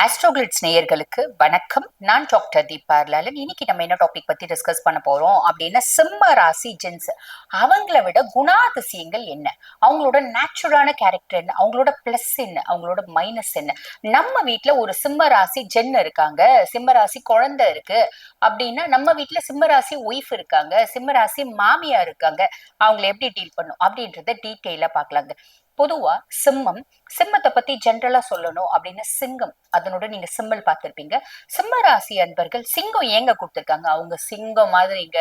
ஆஸ்ட்ரோகிளிட்ஸ் நேயர்களுக்கு வணக்கம். நான் டாக்டர் தீபா லாலன் இன்னைக்கு நம்ம என்ன டாபிக் பத்தி டிஸ்கஸ் பண்ண போறோம் அப்படின்னா சிம்ம ராசி ஜென்ஸ் அவங்கள விட குணாதிசயங்கள் என்ன? அவங்களோட நேச்சுரலான கேரக்டர் என்ன? அவங்களோட பிளஸ் என்ன? அவங்களோட மைனஸ் என்ன? நம்ம வீட்டுல ஒரு சிம்ம ராசி ஜென் இருக்காங்க. சிம்ம ராசி குழந்தை இருக்கு அப்படின்னா நம்ம வீட்டுல சிம்ம ராசி ஒய்ஃப் இருக்காங்க. சிம்ம ராசி மாமியா இருக்காங்க. அவங்கள எப்படி டீல் பண்ணும் அப்படின்றத டீட்டெயிலா பார்க்கலாங்க. பொதுவா சிம்மம் சிம்மத்தை பத்தி ஜென்ரலா சொல்லணும் அப்படின்னு சிங்கம் அதனோட நீங்க சிம்மல் பார்த்திருப்பீங்க. சிம்ம ராசி அன்பர்கள் சிங்கம் ஏங்க கொடுத்துருக்காங்க? அவங்க சிங்கம் மாதிரிங்க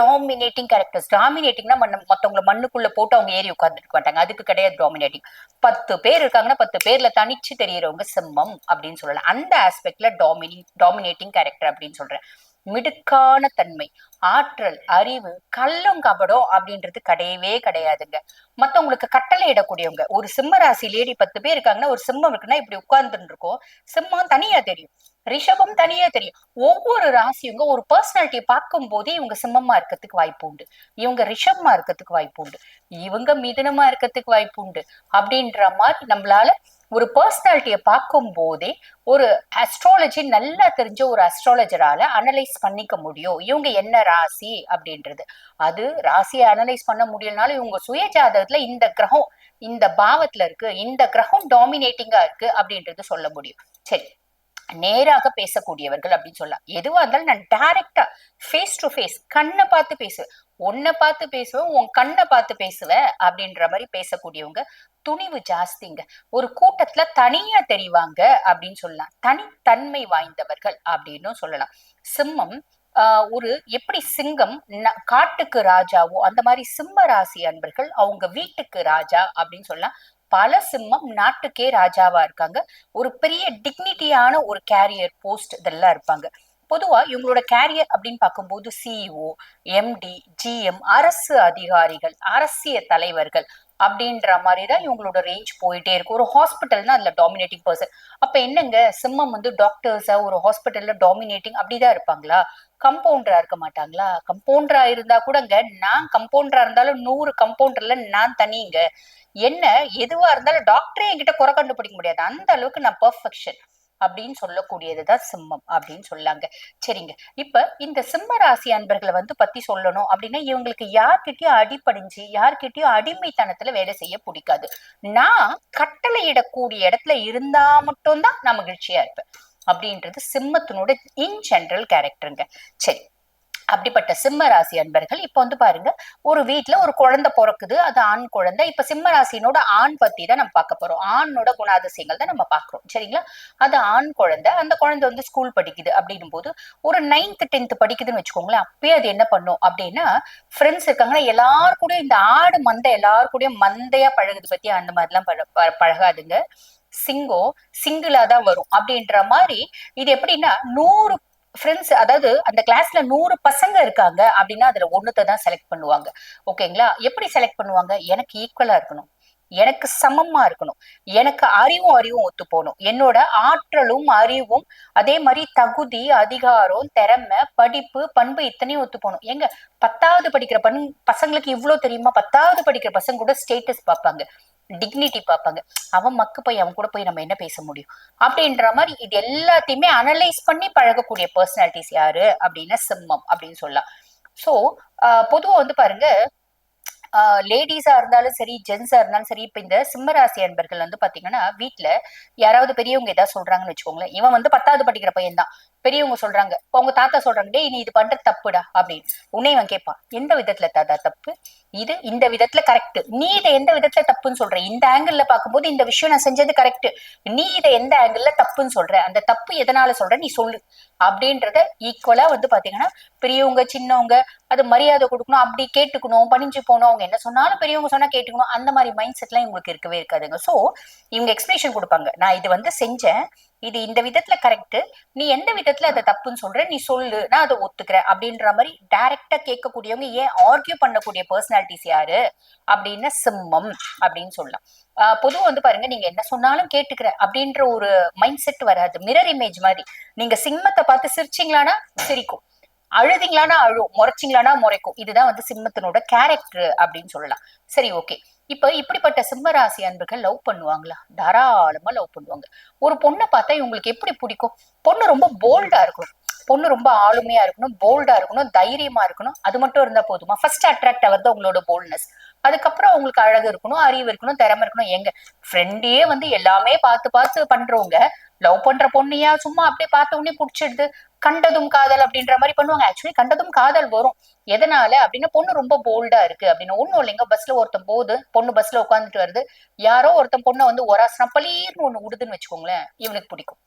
டாமினேட்டிங் கேரக்டர்ஸ் டாமினேட்டிங்னா மண்ண மத்தவங்கள மண்ணுக்குள்ள போட்டு அவங்க ஏறி உட்காந்துருக்க மாட்டாங்க. அதுக்கு கிடையாது டாமினேட்டிங் பத்து பேர் இருக்காங்கன்னா பத்து பேர்ல தனிச்சு தெரியறவங்க சிம்மம் அப்படின்னு சொல்லலாம். அந்த ஆஸ்பெக்ட்ல டாமினி டாமினேட்டிங் கேரக்டர் அப்படின்னு சொல்றேன். மிடுக்கான தன்மை. ஆற்றல் அறிவு கள்ளம் கபடம் அப்படின்றது கிடையவே கிடையாதுங்க. மத்தவங்களுக்கு கட்டளை இடக்கூடியவங்க. ஒரு சிம்ம ராசி லேடி பத்து பேர் இருக்காங்கன்னா ஒரு சிம்மம் இருக்குன்னா இப்படி உட்கார்ந்துட்டு இருக்கோம். சிம்மம் தனியா தெரியும். ரிஷபம் தனியே தெரியும். ஒவ்வொரு ராசியுங்க ஒரு பர்சனாலிட்டியை பார்க்கும் போதே இவங்க சிம்மமா இருக்கிறதுக்கு வாய்ப்பு உண்டு. இவங்க ரிஷபமா இருக்கிறதுக்கு வாய்ப்பு உண்டு. இவங்க மிதனமா இருக்கிறதுக்கு வாய்ப்பு உண்டு. அப்படின்ற மாதிரி நம்மளால ஒரு பர்சனாலிட்டியை பார்க்கும் போதே ஒரு அஸ்ட்ராலஜி நல்லா தெரிஞ்ச ஒரு அஸ்ட்ராலஜரால அனலைஸ் பண்ணிக்க முடியும். இவங்க என்ன ராசி அப்படின்றது. அது ராசியை அனலைஸ் பண்ண முடியலனாலும் இவங்க சுய ஜாதகத்துல இந்த கிரகம் இந்த பாவத்துல இருக்கு இந்த கிரகம் டாமினேட்டிங்கா இருக்கு அப்படின்றது சொல்ல முடியும். சரி. நேராக பேசக்கூடியவர்கள் அப்படின்னு சொல்லலாம். எதுவா இருந்தாலும் நான் டைரக்டா ஃபேஸ் டு ஃபேஸ் கண்ணை பார்த்து பேசுவேன் உன்னை பார்த்து பேசுவேன் உன் கண்ணை பார்த்து பேசுவேன் அப்படின்ற மாதிரி பேசக்கூடியவங்க துணிவு ஜாஸ்திங்க. ஒரு கூட்டத்துல தனியா தெரிவாங்க அப்படின்னு சொல்லலாம். தனித்தன்மை வாய்ந்தவர்கள் அப்படின்னு சொல்லலாம். சிம்மம் ஆஹ் ஒரு எப்படி சிங்கம் காட்டுக்கு ராஜாவோ அந்த மாதிரி சிம்ம ராசி அன்பர்கள் அவங்க வீட்டுக்கு ராஜா அப்படின்னு சொல்லலாம். பல சிம்மம் நாட்டுக்கே ராஜாவா இருக்காங்க. ஒரு பெரிய டிக்னிட்டியான ஒரு கேரியர் போஸ்ட் இதெல்லாம் இருப்பாங்க. பொதுவா இவங்களோட கேரியர் அப்படின்னு பார்க்கும்போது சிஇஓ எம்டி ஜிஎம் அரசு அதிகாரிகள் அரசிய தலைவர்கள் அப்படின்ற மாதிரி தான் இவங்களோட ரேஞ்ச் போயிட்டே இருக்கும் ஒரு ஹாஸ்பிட்டல்னா அதுல டாமினேட்டிங் பர்சன் அப்ப என்னங்க? சிம்மம் வந்து டாக்டர்ஸா ஒரு ஹாஸ்பிட்டல்ல டாமினேட்டிங் அப்படிதான் இருப்பாங்களா? கம்பவுண்டரா இருக்க மாட்டாங்களா? கம்பவுண்டரா இருந்தா கூடங்க நான் கம்பவுண்டரா இருந்தாலும் நூறு கம்பவுண்டர்ல நான் தனிங்க. என்ன எதுவா இருந்தாலும் டாக்டரே என்கிட்ட குறை கண்டுபிடிக்க முடியாது. அந்த அளவுக்கு நான் பெர்ஃபெக்ஷன் அப்படின்னு சொல்லக்கூடியதுதான் சிம்மம் அப்படின்னு சொல்லாங்க. சரிங்க. இப்ப இந்த சிம்ம ராசி அன்பர்களை வந்து பத்தி சொல்லணும் அப்படின்னா இவங்களுக்கு யார்கிட்டயும் அடிப்படிஞ்சு யார்கிட்டயும் அடிமைத்தனத்துல வேலை செய்ய பிடிக்காது. நான் கட்டளையிடக்கூடிய இடத்துல இருந்தா மட்டும்தான் நான் மகிழ்ச்சியா இருப்பேன். அப்படின்றது சிம்மத்தினோட இன் ஜென்ரல் கேரக்டருங்க சரி. அப்படிப்பட்ட சிம்ம ராசி அன்பர்கள் இப்ப வந்து பாருங்க ஒரு வீட்டுல ஒரு குழந்தை பிறக்குது அது ஆண் குழந்தை இப்ப சிம்ம ராசினோட ஆண் பத்தி தான் நம்ம பார்க்க போறோம். ஆணோட குணாதிசயங்கள் தான் நம்ம பாக்குறோம் சரிங்களா? அது ஆண் குழந்தை அந்த குழந்தை வந்து ஸ்கூல் படிக்குது அப்படின்னும் போது ஒரு நைன்த் டென்த் படிக்குதுன்னு வச்சுக்கோங்களேன் அப்பயே அது என்ன பண்ணும் அப்படின்னா ஃப்ரெண்ட்ஸ் இருக்காங்கன்னா எல்லாரு இந்த ஆடு மந்தை எல்லாரு கூடயும் மந்தையா பழகுது பத்தி அந்த மாதிரிலாம் பழகாதுங்க. சிங்கம் சிங்கிளா தான் வரும் அப்படின்ற மாதிரி இது எப்படின்னா நூறு ஃப்ரெண்ட்ஸ் அதாவது அந்த கிளாஸ்ல நூறு பசங்க இருக்காங்க அப்படின்னா அதுல ஒண்ணுத்தை தான் செலக்ட் பண்ணுவாங்க. ஓகேங்களா எப்படி செலக்ட் பண்ணுவாங்க? எனக்கு ஈக்குவலா இருக்கணும். எனக்கு சமமா இருக்கணும். எனக்கு அறிவும் அறிவும் ஒத்து போகணும். என்னோட ஆற்றலும் அறிவும் அதே மாதிரி தகுதி அதிகாரம் திறமை படிப்பு பண்பு இத்தனையும் ஒத்து போகணும். எங்க பத்தாவது படிக்கிற பண் பசங்களுக்கு இவ்வளவு தெரியுமா? பத்தாவது படிக்கிற பசங்க கூட ஸ்டேட்டஸ் பார்ப்பாங்க. டிக்னிட்டி பார்ப்பாங்க. அவன் மக்கு போய் அவன் கூட போய் நம்ம என்ன பேச முடியும்? அப்படின்ற மாதிரி இது எல்லாத்தையுமே அனலைஸ் பண்ணி பழகக்கூடிய பர்சனாலிட்டிஸ் யாரு? அப்படின்னா சிம்மம் அப்படின்னு சொல்லலாம். ஸோ பொதுவா வந்து பாருங்க லேடிஸா இருந்தாலும் சரி ஜென்ஸா இருந்தாலும் சரி இப்ப இந்த சிம்மராசி அன்பர்கள் வந்து பாத்தீங்கன்னா வீட்டுல யாராவது பெரியவங்க ஏதாவது சொல்றாங்கன்னு வச்சுக்கோங்களேன். இவன் வந்து பத்தாவது படிக்கிற பையன் தான் பெரியவங்க சொல்றாங்க. உங்க தாத்தா சொல்றாங்க டேய் நீ இது பண்ற தப்புடா அப்படின்னு. உன்னை இவன் கேட்பான் எந்த விதத்துல தாத்தா தப்பு? இது இந்த விதத்துல கரெக்ட் நீ இதை எந்த விதத்துல தப்புன்னு சொல்ற? இந்த ஆங்கிள் பார்க்கும்போது இந்த விஷயம் நான் செஞ்சது கரெக்ட் நீ இதை எந்த ஆங்கிள் தப்புன்னு சொல்ற? அந்த தப்பு எதனால சொல்ற? நீ சொல்லு. அப்படின்றத ஈக்குவலா வந்து பாத்தீங்கன்னா பெரியவங்க சின்னவங்க அது மரியாதை கொடுக்கணும் அப்படி கேட்டுக்கணும் பணிஞ்சு போகணும். அவங்க என்ன சொன்னாலும் பெரியவங்க சொன்னா கேட்டுக்கணும். அந்த மாதிரி மைண்ட் செட்லாம் இவங்களுக்கு இருக்கவே இருக்காதுங்க. சோ இவங்க எக்ஸ்பிளேஷன் கொடுப்பாங்க. நான் இது வந்து செஞ்சேன். இது இந்த விதத்துல கரெக்ட் நீ எந்த விதத்துல அதை தப்புன்னு சொல்ற நீ சொல்லு நான் அதை ஒத்துக்கிறேன் அப்படின்ற மாதிரி டைரக்டா கேட்கக்கூடியவங்க ஏன் ஆர்கியூ பண்ணக்கூடிய பர்சனாலிட்டிஸ் யாரு அப்படின்னு சிம்மம் அப்படின்னு சொல்லலாம். பொதுவாக வந்து பாருங்க நீங்க என்ன சொன்னாலும் கேட்டுக்கிற அப்படின்ற ஒரு மைண்ட் செட் வராது. மிரர் இமேஜ் மாதிரி. நீங்க சிம்மத்தை பார்த்து சிரிச்சிங்களானா சிரிக்கும். அழுதிங்களானா அழும் முறைச்சிங்களானா முறைக்கும். இதுதான் வந்து சிம்மத்தினோட கேரக்டர் அப்படின்னு சொல்லலாம். சரி ஓகே இப்ப இப்படிப்பட்ட சிம்மராசி அன்பர்கள் லவ் பண்ணுவாங்களா? தாராளமா லவ் பண்ணுவாங்க. ஒரு பொண்ணை பார்த்தா இவங்களுக்கு எப்படி பிடிக்கும்? பொண்ணு ரொம்ப போல்டா இருக்கணும். பொண்ணு ரொம்ப ஆளுமையா இருக்கணும் போல்டா இருக்கணும் தைரியமா இருக்கணும். அது மட்டும் இருந்தா போதுமா? ஃபர்ஸ்ட் அட்ராக்ட் ஆகிறது உங்களோட போல்ட்னஸ் அதுக்கப்புறம் உங்களுக்கு அழகு இருக்கணும் அறிவு இருக்கணும் திறமை இருக்கணும். எங்க ஃப்ரெண்டே வந்து எல்லாமே பார்த்து பார்த்து பண்றவங்க லவ் பண்ற பொண்ணையா சும்மா அப்படியே பார்த்த உடனே பிடிச்சிடுது. கண்டதும் காதல் அப்படின்ற மாதிரி பண்ணுவாங்க. ஆக்சுவலி கண்டதும் காதல் வரும். எதனால? அப்படின்னா பொண்ணு ரொம்ப போல்டா இருக்கு. அப்படின்னு ஒண்ணும் இல்லைங்க பஸ்ல ஒருத்தன் போகுது. பொண்ணு பஸ்ல உட்காந்துட்டு வருது. யாரோ ஒருத்தன் பொண்ணை வந்து ஒராசனம் பளீர்னு ஒண்ணு விடுதுன்னு வச்சுக்கோங்களேன். இவனுக்கு பிடிக்கும்.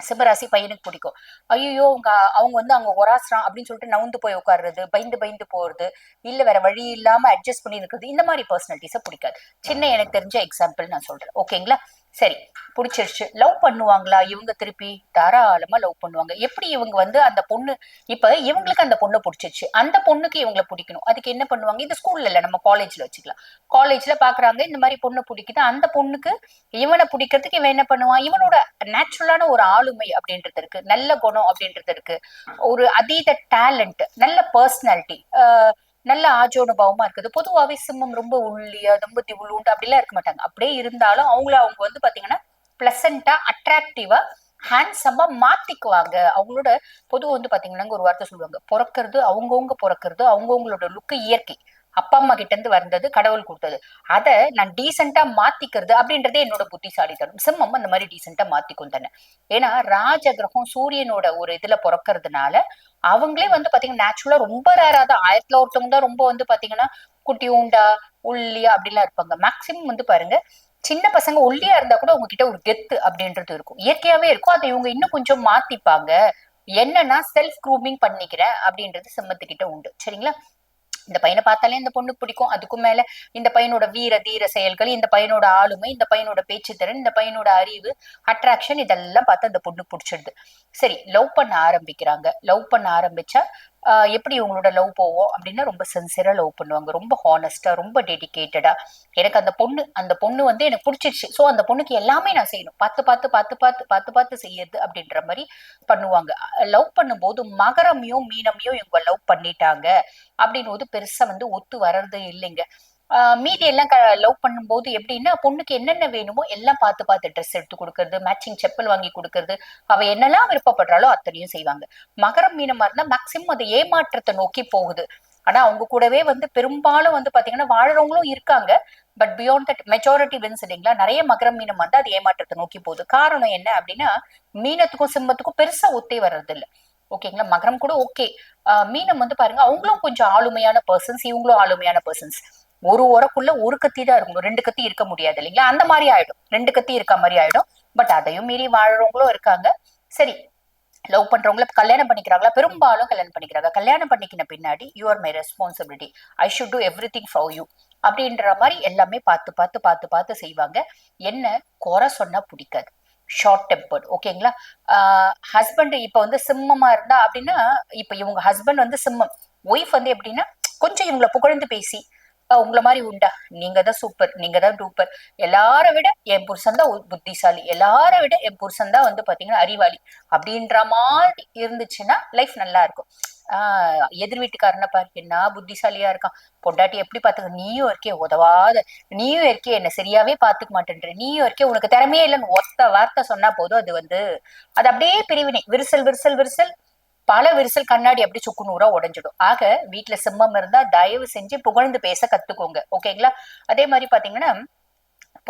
சிம்மராசி பையனுக்கு பிடிக்கும். ஐயோ அவங்க அவங்க வந்து அவங்க ஒராசுறான் அப்படின்னு சொல்லிட்டு நவுந்து போய் உட்காருறது பயந்து பயந்து போறது இல்ல வேற வழி இல்லாம அட்ஜஸ்ட் பண்ணி இருக்கிறது இந்த மாதிரி பர்சனாலிட்டிஸை பிடிக்காது. சின்ன எனக்கு தெரிஞ்ச எக்ஸாம்பிள் நான் சொல்றேன். ஓகேங்களா சரி பிடிச்சிருச்சு. லவ் பண்ணுவாங்களா? இவங்க திருப்பி தாராளமா லவ் பண்ணுவாங்க. எப்படி இவங்க வந்து அந்த பொண்ணு இப்ப இவங்களுக்கு அந்த பொண்ணு பிடிச்சிருச்சு. அந்த பொண்ணுக்கு இவங்களை பிடிக்கணும். அதுக்கு என்ன பண்ணுவாங்க? இது ஸ்கூல்ல இல்ல நம்ம காலேஜ்ல வச்சுக்கலாம். காலேஜ்ல பாக்குறாங்க இந்த மாதிரி பொண்ணு பிடிக்குது. அந்த பொண்ணுக்கு இவனை பிடிக்கிறதுக்கு இவன் என்ன பண்ணுவான்? இவனோட நேச்சுரலான ஒரு ஆளுமை அப்படின்றது இருக்கு. நல்ல குணம் அப்படின்றது இருக்கு. ஒரு அதீத டேலண்ட் நல்ல பர்சனாலிட்டி நல்ல ஆஜோனுபவமா இருக்குது. பொதுவாகவே சிம்மம் ரொம்ப உள்ளியா ரொம்ப திவுளுண்டு அப்படிலாம் இருக்க மாட்டாங்க. அப்படியே இருந்தாலும் அவங்கள அவங்க வந்து பாத்தீங்கன்னா பிளசண்டா அட்ராக்டிவா ஹேண்ட்ஸமா மாத்திக்குவாங்க. அவங்களோட பொதுவாக வந்து பாத்தீங்கன்னா ஒரு வார்த்தை சொல்லுவாங்க. பிறக்கிறது அவங்கவுங்க பிறக்கிறது அவங்கவுங்களோட லுக்கு இயற்கை. அப்பா அம்மா கிட்ட இருந்து வந்தது கடவுள் கொடுத்தது. அத நான் டீசெண்டா மாத்திக்கிறது அப்படின்றதே என்னோட புத்திசாலித்தனம். சிம்மம் அந்த மாதிரி டீசெண்டா மாத்திக்கும் தானே. ஏன்னா ராஜ கிரகம் சூரியனோட ஒரு இதுல பிறக்கிறதுனால அவங்களே வந்து பாத்தீங்கன்னா நேச்சுரலா ரொம்ப ரேரா தான். ஆயிரத்துல ஒருத்தவங்க தான் ரொம்ப வந்து பாத்தீங்கன்னா குட்டி உண்டா உள்ளியா அப்படிலாம் இருப்பாங்க. மேக்சிமம் வந்து பாருங்க சின்ன பசங்க ஒல்லியா இருந்தா கூட உங்ககிட்ட ஒரு கெத்து அப்படின்றது இருக்கும். இயற்கையாவே இருக்கும். அதை இவங்க இன்னும் கொஞ்சம் மாத்திப்பாங்க. என்னன்னா செல்ஃப் க்ரூமிங் பண்ணிக்கிறேன் அப்படின்றது சிம்மத்துக்கிட்ட உண்டு. சரிங்களா? இந்த பையனை பார்த்தாலே இந்த பொண்ணு பிடிக்கும். அதுக்கும் மேல இந்த பையனோட வீர தீர செயல்கள் இந்த பையனோட ஆளுமை இந்த பையனோட பேச்சுத்திறன் இந்த பையனோட அறிவு அட்ராக்ஷன் இதெல்லாம் பார்த்து அந்த பொண்ணு பிடிச்சிடுது. சரி லவ் பண்ண ஆரம்பிக்கிறாங்க. லவ் பண்ண ஆரம்பிச்சா எப்படி இவங்களோட லவ் போவோம் அப்படின்னா ரொம்ப சின்சியராக லவ் பண்ணுவாங்க. ரொம்ப ஹானஸ்ட்டாக ரொம்ப டெடிக்கேட்டடாக எனக்கு அந்த பொண்ணு அந்த பொண்ணு வந்து எனக்கு பிடிச்சிருச்சு. ஸோ அந்த பொண்ணுக்கு எல்லாமே நான் செய்யணும். பார்த்து பார்த்து பார்த்து பார்த்து பார்த்து பார்த்து செய்யறது அப்படின்ற மாதிரி பண்ணுவாங்க. லவ் பண்ணும்போது மகரமையும் மீனமையும் இவங்க லவ் பண்ணிட்டாங்க. அப்படின்னு போது பெருசாக வந்து ஒத்து வர்றது இல்லைங்க. மீதி எல்லாம் லவ் பண்ணும்போது எப்படின்னா பொண்ணுக்கு என்னென்ன வேணுமோ எல்லாம் பார்த்து பார்த்து ட்ரெஸ் எடுத்து கொடுக்கறது மேட்சிங் செப்பல் வாங்கி கொடுக்கறது அவ என்னெல்லாம் விருப்பப்படுறாளோ அத்தனையும் செய்வாங்க. மகரம் மீனமா இருந்தா மேக்சிமம் அது ஏமாற்றத்தை நோக்கி போகுது. ஆனா அவங்க கூடவே வந்து பெரும்பாலும் வந்து பாத்தீங்கன்னா வாழறவங்களும் இருக்காங்க. But beyond that majority wins இல்லைங்களா? நிறைய மகரம் மீனம் வந்து அது ஏமாற்றத்தை நோக்கி போகுது. காரணம் என்ன அப்படின்னா மீனத்துக்கும் சிம்மத்துக்கும் பெருசா ஒத்தே வர்றது இல்லை ஓகேங்களா? மகரம் கூட ஓகே மீனம் வந்து பாருங்க அவங்களும் கொஞ்சம் ஆளுமையான பர்சன்ஸ் இவங்களும் ஆளுமையான பர்சன்ஸ் ஒரு உரக்குள்ள ஒரு கத்தி தான் இருக்கணும். ரெண்டு கத்தி இருக்க முடியாது இல்லைங்களா? அந்த மாதிரி ஆயிடும். ரெண்டு கத்தி இருக்க மாதிரி ஆயிடும். பட் அதையும் மீறி வாழறவங்களும் இருக்காங்க. சரி லவ் பண்றவங்கள கல்யாணம் பண்ணிக்கிறாங்களா? பெரும்பாலும் கல்யாணம் பண்ணிக்கிறாங்க. கல்யாணம் பண்ணிக்கின பின்னாடி you are my responsibility I should do everything for you அப்படின்ற மாதிரி எல்லாமே பார்த்து பார்த்து பார்த்து பார்த்து செய்வாங்க. என்ன? குறை சொன்னா பிடிக்காது. ஷார்ட் டெம்பர்ட் ஓகேங்களா ஹஸ்பண்ட் இப்ப வந்து சிம்மமா இருந்தா அப்படின்னா இப்ப இவங்க ஹஸ்பண்ட் வந்து சிம்மம். ஒய்ஃப் வந்து எப்படின்னா கொஞ்சம் இவங்களை புகழ்ந்து பேசி உங்களை மாதிரி உண்டா? நீங்க தான் சூப்பர் நீங்க தான் டூப்பர் எல்லார விட என் புருஷன் தான் புத்திசாலி. எல்லார விட என் புருஷன் தான் வந்து பாத்தீங்கன்னா அறிவாளி. அப்படின்ற மாதிரி இருந்துச்சுன்னா லைஃப் நல்லா இருக்கும். ஆஹ் எதிர் வீட்டுக்காரன பாரு. என்ன புத்திசாலியா இருக்கான். பொண்டாட்டி எப்படி பாத்துக்க நீயும் இருக்கே உதவாத. நீயும் இருக்கே என்ன சரியாவே பாத்துக்க மாட்டேன்ற. நீயும் இருக்கே உனக்கு திறமையே இல்லைன்னு ஒத்த வார்த்தை சொன்னா போதும். அது வந்து அது அப்படியே பிரிவினை. விரிசல் விரிசல் விரிசல். பல விரிசல் கண்ணாடி அப்படி சுக்கு நூறா உடஞ்சிடும். ஆக வீட்டுல சிம்மம் இருந்தா தயவு செஞ்சு புகழ்ந்து பேச கத்துக்கோங்க. ஓகேங்களா அதே மாதிரி பாத்தீங்கன்னா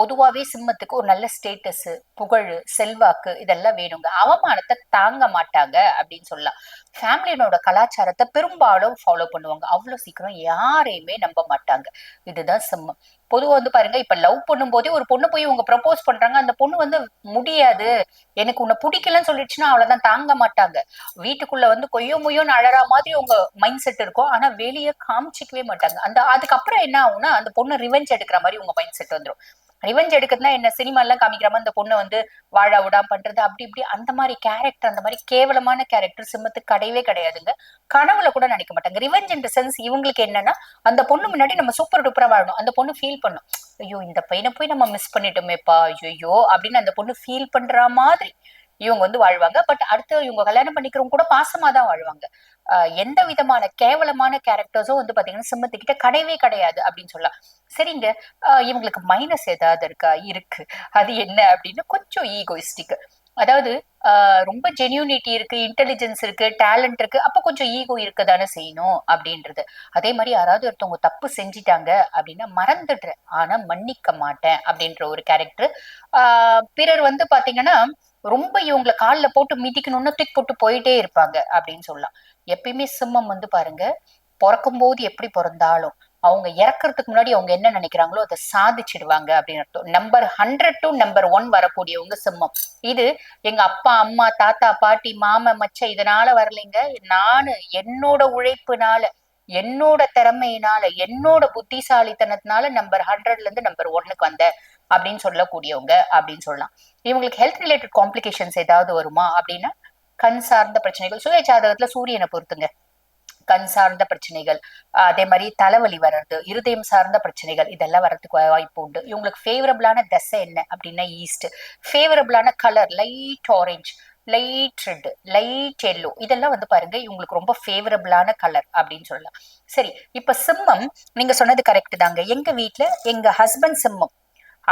பொதுவாவே சிம்மத்துக்கு ஒரு நல்ல ஸ்டேட்டஸ் புகழ் செல்வாக்கு இதெல்லாம் வேணுங்க. அவமானத்தை தாங்க மாட்டாங்க அப்படின்னு சொல்லலாம். ஃபேமிலியோட கலாச்சாரத்தை பெரும்பாலும் ஃபாலோ பண்ணுவாங்க. அவ்வளவு சீக்கிரம் யாரையுமே நம்ப மாட்டாங்க. இதுதான் சிம்மம். பொதுவா வந்து பாருங்க இப்ப லவ் பண்ணும் போதே ஒரு பொண்ணு போய் உங்க ப்ரப்போஸ் பண்றாங்க அந்த பொண்ணு வந்து முடியாது. எனக்கு உன்னை பிடிக்கலன்னு சொல்லிடுச்சுன்னா அவ்வளவுதான் தாங்க மாட்டாங்க. வீட்டுக்குள்ள வந்து கொய்யோ முய்யோன்னு அழறா மாதிரி உங்க மைண்ட் செட் இருக்கும். ஆனா வெளியே காமிச்சிக்கவே மாட்டாங்க. அந்த அதுக்கப்புறம் என்ன ஆகும்னா அந்த பொண்ணு ரிவெஞ்ச் எடுக்கிற மாதிரி உங்க மைண்ட் செட் வந்துடும் ரிவெஞ்ச் எடுக்கிறதுனா என்ன? சினிமா எல்லாம் காமிக்கிற மாதிரி அந்த பொண்ணு வந்து வாழ விடாம பண்றது அப்படி இப்படி அந்த மாதிரி கேரக்டர் அந்த மாதிரி கேவலமான கேரக்டர் சிம்மத்துக்கு கிடையவே கிடையாதுங்க. கனவுல கூட நினைக்க மாட்டாங்க. ரிவெஞ்ச் இந்த சென்ஸ் இவங்களுக்கு என்னன்னா அந்த பொண்ணு முன்னாடி நம்ம சூப்பர் டூப்பரா வாழணும். அந்த பொண்ணு ஃபீல் பண்ணும் ஐயோ இந்த பையனை போய் நம்ம மிஸ் பண்ணிட்டோமேப்பா. ஐயோ அப்படின்னு அந்த பொண்ணு ஃபீல் பண்ற மாதிரி இவங்க வந்து வாழ்வாங்க. பட் அடுத்து இவங்க கல்யாணம் பண்ணிக்கிறவங்க கூட பாசமா தான் வாழ்வாங்க. எந்த விதமான கேவலமான கேரக்டர்ஸும் வந்து பாத்தீங்கன்னா சிம்மத்துக்கிட்ட கிடையவே கிடையாது அப்படின்னு சொல்லலாம். சரிங்க. இவங்களுக்கு மைனஸ் ஏதாவது இருக்கா? இருக்கு. அது என்ன அப்படின்னு கொஞ்சம் ஈகோயிஸ்டிக் அதாவது ரொம்ப ஜென்யூனிட்டி இருக்கு இன்டெலிஜென்ஸ் இருக்கு டேலண்ட் இருக்கு அப்ப கொஞ்சம் ஈகோ இருக்க தானே செய்யணும் அப்படின்றது. அதே மாதிரி யாராவது ஒருத்தவங்க தப்பு செஞ்சிட்டாங்க அப்படின்னா மறந்துடுறேன். ஆனா மன்னிக்க மாட்டேன் அப்படின்ற ஒரு கேரக்டர் ஆஹ் பிறர் வந்து பாத்தீங்கன்னா ரொம்ப இவங்களை காலில் போட்டு மிதிக்கணும்னு தூக்கி போட்டு போயிட்டே இருப்பாங்க அப்படின்னு சொல்லலாம். எப்பயுமே சிம்மம் வந்து பாருங்க பிறக்கும் போது எப்படி பிறந்தாலும் அவங்க இறக்குறதுக்கு முன்னாடி அவங்க என்ன நினைக்கிறாங்களோ அதை சாதிச்சிடுவாங்க அப்படின்னு அர்த்தம். Number hundred to number one வரக்கூடியவங்க சிம்மம். இது எங்க அப்பா அம்மா தாத்தா பாட்டி மாமா மச்ச இதனால வரலைங்க. நானு என்னோட உழைப்புனால என்னோட திறமையினால என்னோட புத்திசாலித்தனத்தினால நம்பர் ஹண்ட்ரட்ல இருந்து நம்பர் ஒன்னுக்கு வந்த அப்படின்னு சொல்லக்கூடியவங்க அப்படின்னு சொல்லலாம். இவங்களுக்கு ஹெல்த் ரிலேட்டட் காம்ப்ளிகேஷன்ஸ் ஏதாவது வருமா அப்படின்னா கண் சார்ந்த பிரச்சனைகள் சுய ஜாதகத்துல சூரியனை பொறுத்துங்க. கண் சார்ந்த பிரச்சனைகள் அதே மாதிரி தலைவலி வர்றது இருதயம் சார்ந்த பிரச்சனைகள் இதெல்லாம் வர்றதுக்கு வாய்ப்பு உண்டு. இவங்களுக்கு ஃபேவரபிளான தசை என்ன அப்படின்னா east ஃபேவரபிளான colour light orange light red light yellow இதெல்லாம் வந்து பாருங்க இவங்களுக்கு ரொம்ப ஃபேவரபிளான கலர் அப்படின்னு சொல்லலாம். சரி இப்ப சிம்மம் நீங்க சொன்னது கரெக்ட் தாங்க. எங்க வீட்டுல எங்க ஹஸ்பண்ட் சிம்மம்.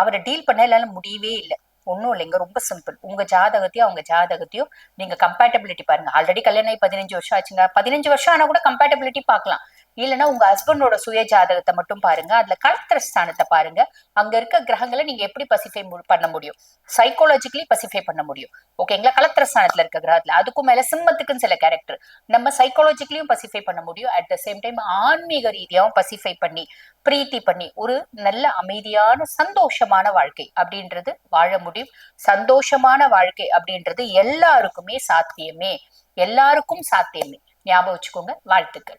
அவரை டீல் பண்ண என்னால முடியவே இல்லை. ஒன்றும் இல்லைங்க ரொம்ப சிம்பிள் உங்க ஜாதகத்தையும் அவங்க ஜாதகத்தையும் நீங்க கம்பேட்டபிலிட்டி பாருங்க. ஆல்ரெடி கல்யாணம் ஆகி பதினஞ்சு வருஷம் ஆச்சுங்க. பதினஞ்சு வருஷம் ஆனா கூட கம்பேட்டபிலிட்டி பார்க்கலாம். இல்லைன்னா உங்க ஹஸ்பண்டோட சுய ஜாதகத்தை மட்டும் பாருங்க. அதுல கலத்திர ஸ்தானத்தை பாருங்க. அங்க இருக்க கிரகங்களை நீங்க எப்படி பசிஃபை பண்ண முடியும்? சைக்காலஜிக்கலி பசிஃபை பண்ண முடியும். ஓகேங்களா கலத்திர ஸ்தானத்துல இருக்க கிரகத்துல. அதுக்கும் மேல சிம்மத்துக்குன்னு சில கேரக்டர் நம்ம சைக்காலஜிக்கலியும் பசிஃபை பண்ண முடியும். அட் த சேம் டைம் ஆன்மீக ரீதியாகவும் பசிஃபை பண்ணி பிரீத்தி பண்ணி ஒரு நல்ல அமைதியான சந்தோஷமான வாழ்க்கை அப்படின்றது வாழ முடியும். சந்தோஷமான வாழ்க்கை அப்படின்றது எல்லாருக்குமே சாத்தியமே. எல்லாருக்கும் சாத்தியமே. ஞாபகம் வச்சுக்கோங்க. வாழ்த்துக்கள்.